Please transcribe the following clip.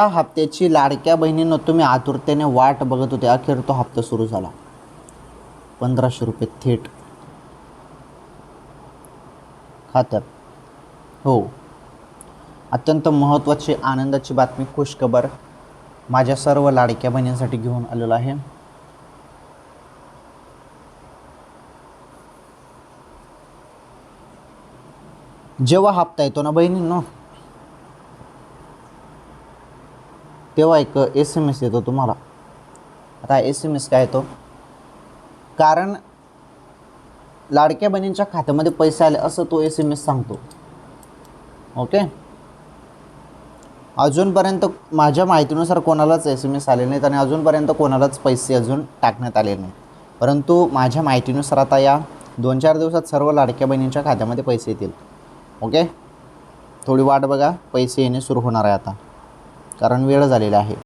या हप्त्याची लाडक्या बहिणीनं तुम्ही आतुरतेने वाट बघत होते. अखेर तो हप्ता सुरू झाला. पंधराशे रुपये थेट. खात्यात. हो. अत्यंत महत्त्वाची आनंदाची बातमी खुशखबर माझ्या सर्व लाडक्या बहिणींसाठी घेऊन आलेलो आहे. जेव्हा हप्ता येतो ना बहिणींनो तेव्हा एक एस एम एस येतो तुम्हाला. आता एस एम एस काय येतो? कारण लाडक्या बहिणींच्या खात्यामध्ये पैसे आले असं तो एस एम एस सांगतो. ओके अजूनपर्यंत माझ्या माहितीनुसार कोणालाच एस एम एस आले नाहीत आणि अजूनपर्यंत कोणालाच पैसे अजून टाकण्यात आले नाहीत. परंतु माझ्या माहितीनुसार आता या दोन चार दिवसात सर्व लाडक्या बहिणींच्या खात्यामध्ये पैसे येतील. ओके थोडी वाट बघा. पैसे येणे सुरू होणार आहे आता. कारण वेळ झालेला आहे.